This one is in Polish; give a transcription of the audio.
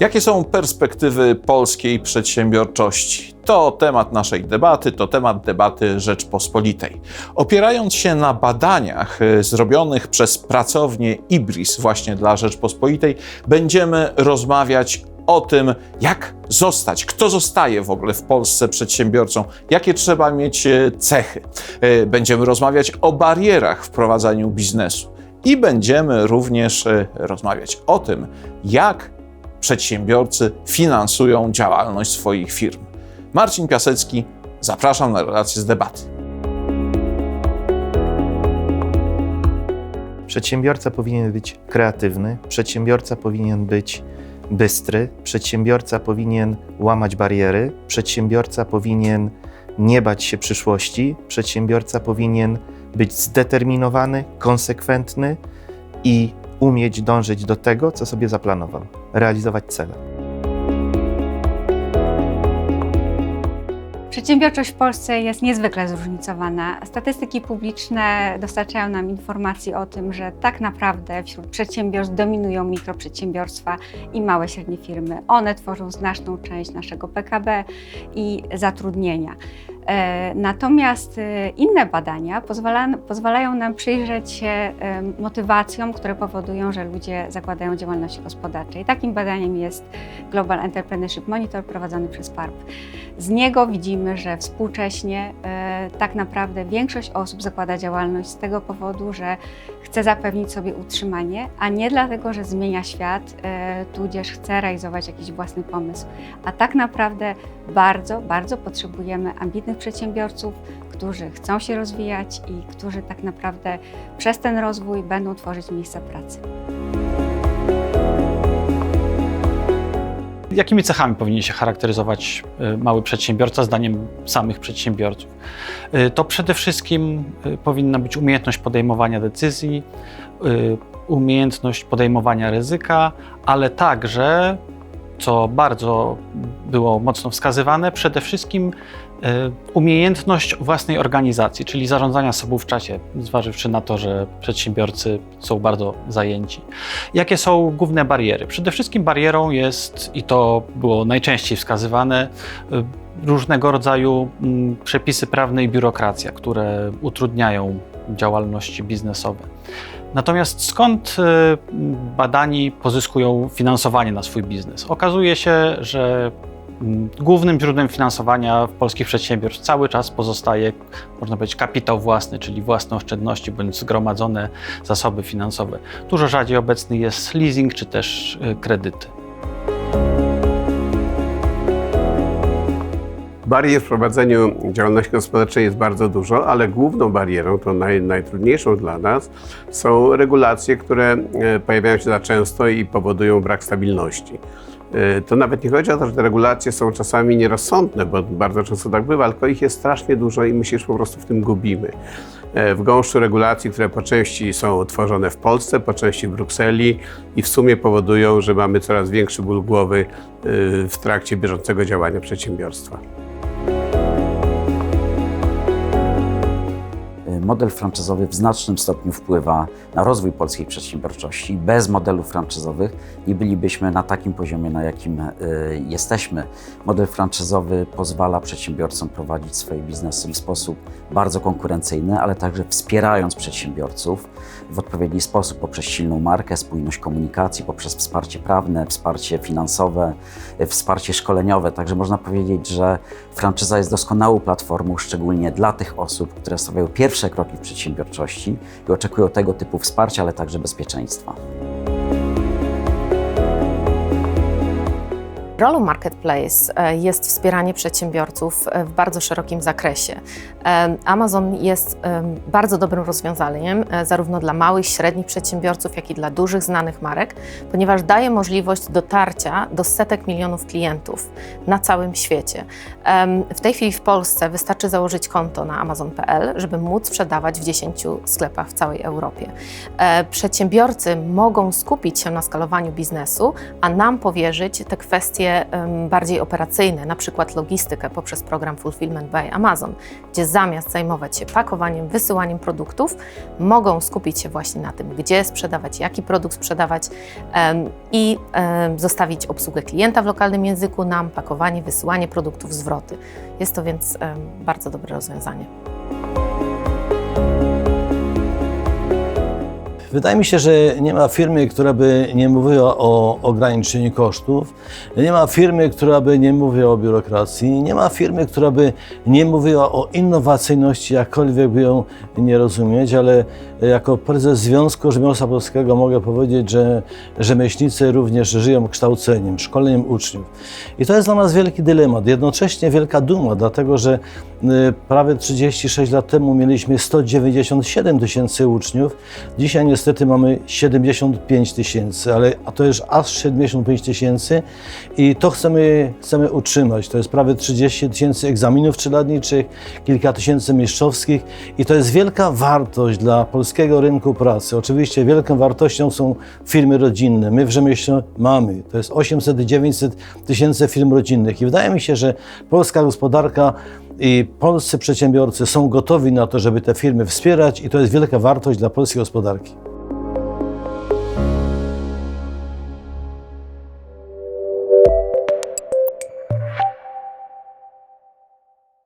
Jakie są perspektywy polskiej przedsiębiorczości? To temat naszej debaty, to temat debaty Rzeczpospolitej. Opierając się na badaniach y, zrobionych przez pracownię IBRIS właśnie dla Rzeczpospolitej, będziemy rozmawiać o tym, jak zostać, kto zostaje w ogóle w Polsce przedsiębiorcą, jakie trzeba mieć e, cechy. E, Będziemy rozmawiać o barierach w prowadzeniu biznesu i będziemy również rozmawiać o tym, jak przedsiębiorcy finansują działalność swoich firm. Marcin Piasecki, zapraszam na relację z debaty. Przedsiębiorca powinien być kreatywny, przedsiębiorca powinien być bystry, przedsiębiorca powinien łamać bariery, przedsiębiorca powinien nie bać się przyszłości, przedsiębiorca powinien być zdeterminowany, konsekwentny i umieć dążyć do tego, co sobie zaplanował, realizować cele. Przedsiębiorczość w Polsce jest niezwykle zróżnicowana. Statystyki publiczne dostarczają nam informacji o tym, że tak naprawdę wśród przedsiębiorstw dominują mikroprzedsiębiorstwa i małe średnie firmy. One tworzą znaczną część naszego PKB i zatrudnienia. E, Natomiast e, inne badania pozwala, pozwalają nam przyjrzeć się e, motywacjom, które powodują, że ludzie zakładają działalność gospodarczą. Takim badaniem jest Global Entrepreneurship Monitor prowadzony przez PARP. Z niego widzimy, że współcześnie tak naprawdę większość osób zakłada działalność z tego powodu, że chce zapewnić sobie utrzymanie, a nie dlatego, że zmienia świat, tudzież chce realizować jakiś własny pomysł. A tak naprawdę bardzo, bardzo potrzebujemy ambitnych przedsiębiorców, którzy chcą się rozwijać i którzy tak naprawdę przez ten rozwój będą tworzyć miejsca pracy. Jakimi cechami powinien się charakteryzować y, mały przedsiębiorca zdaniem samych przedsiębiorców? Y, To przede wszystkim y, powinna być umiejętność podejmowania decyzji, umiejętność podejmowania ryzyka, ale także, co bardzo było mocno wskazywane, przede wszystkim y, umiejętność własnej organizacji, czyli zarządzania sobą w czasie, zważywszy na to, że przedsiębiorcy są bardzo zajęci. Jakie są główne bariery? Przede wszystkim barierą jest, i to było najczęściej wskazywane, y, różnego rodzaju mm, przepisy prawne i biurokracja, które utrudniają działalności biznesowe. Natomiast skąd y, badani pozyskują finansowanie na swój biznes? Okazuje się, że mm, głównym źródłem finansowania polskich przedsiębiorstw cały czas pozostaje, można powiedzieć, kapitał własny, czyli własne oszczędności bądź zgromadzone zasoby finansowe. Dużo rzadziej obecny jest leasing czy też y, kredyty. Barier w prowadzeniu działalności gospodarczej jest bardzo dużo, ale główną barierą, tą naj, najtrudniejszą dla nas, są regulacje, które e, pojawiają się za często i powodują brak stabilności. E, To nawet nie chodzi o to, że te regulacje są czasami nierozsądne, bo bardzo często tak bywa, tylko ich jest strasznie dużo i my się po prostu w tym gubimy. E, W gąszczu regulacji, które po części są tworzone w Polsce, po części w Brukseli i w sumie powodują, że mamy coraz większy ból głowy w trakcie bieżącego działania przedsiębiorstwa. Model franczyzowy w znacznym stopniu wpływa na rozwój polskiej przedsiębiorczości. Bez modelów franczyzowych nie bylibyśmy na takim poziomie, na jakim y, jesteśmy. Model franczyzowy pozwala przedsiębiorcom prowadzić swoje biznesy w sposób bardzo konkurencyjny, ale także wspierając przedsiębiorców w odpowiedni sposób poprzez silną markę, spójność komunikacji, poprzez wsparcie prawne, wsparcie finansowe, y, wsparcie szkoleniowe. Także można powiedzieć, że franczyza jest doskonałą platformą, szczególnie dla tych osób, które stawiają pierwsze kroki w przedsiębiorczości i oczekują tego typu wsparcia, ale także bezpieczeństwa. Rolą Marketplace e, jest wspieranie przedsiębiorców e, w bardzo szerokim zakresie. E, Amazon jest bardzo dobrym rozwiązaniem zarówno dla małych, średnich przedsiębiorców, jak i dla dużych, znanych marek, ponieważ daje możliwość dotarcia do setek milionów klientów na całym świecie. W tej chwili w Polsce wystarczy założyć konto na amazon.pl, żeby móc sprzedawać w 10 sklepach w całej Europie. Przedsiębiorcy mogą skupić się na skalowaniu biznesu, a nam powierzyć te kwestie bardziej operacyjne, na przykład logistykę poprzez program Fulfillment by Amazon, gdzie zamiast zajmować się pakowaniem, wysyłaniem produktów, mogą skupić się właśnie na tym, gdzie sprzedawać, jaki produkt sprzedawać i zostawić obsługę klienta w lokalnym języku nam, pakowanie, wysyłanie produktów, zwroty. Jest to więc bardzo dobre rozwiązanie. Wydaje mi się, że nie ma firmy, która by nie mówiła o ograniczeniu kosztów, nie ma firmy, która by nie mówiła o biurokracji, nie ma firmy, która by nie mówiła o innowacyjności, jakkolwiek by ją nie rozumieć, ale jako prezes Związku Rzemiosła Polskiego mogę powiedzieć, że rzemieślnicy również żyją kształceniem, szkoleniem uczniów. I to jest dla nas wielki dylemat, jednocześnie wielka duma, dlatego że y, prawie 36 lat temu mieliśmy 197 tysięcy uczniów, dzisiaj niestety mamy 75 tysięcy, ale a to jest aż 75 tysięcy i to chcemy, chcemy utrzymać. To jest prawie 30 tysięcy egzaminów trzyladniczych, kilka tysięcy mistrzowskich i to jest wielka wartość dla polskiego rynku pracy. Oczywiście wielką wartością są firmy rodzinne. My w rzemiośle mamy, to jest 800-900 tysięcy firm rodzinnych i wydaje mi się, że polska gospodarka i polscy przedsiębiorcy są gotowi na to, żeby te firmy wspierać i to jest wielka wartość dla polskiej gospodarki.